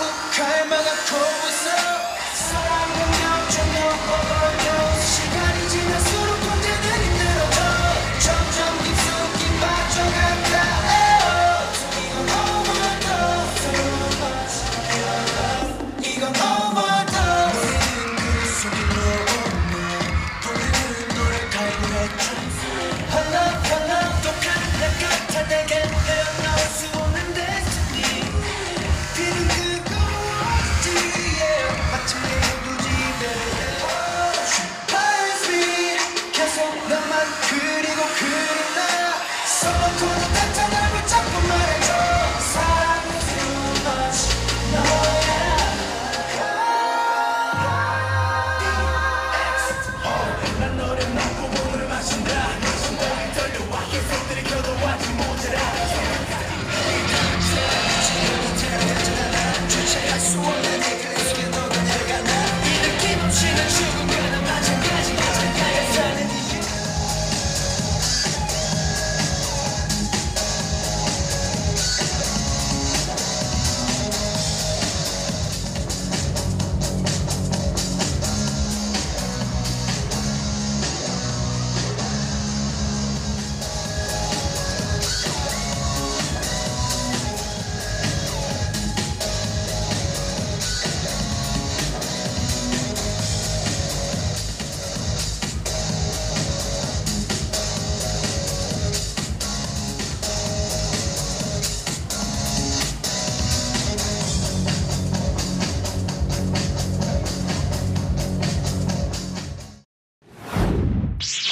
Okay. 계속 나만 그리고 그리나 서툴 닥쳐 Psst.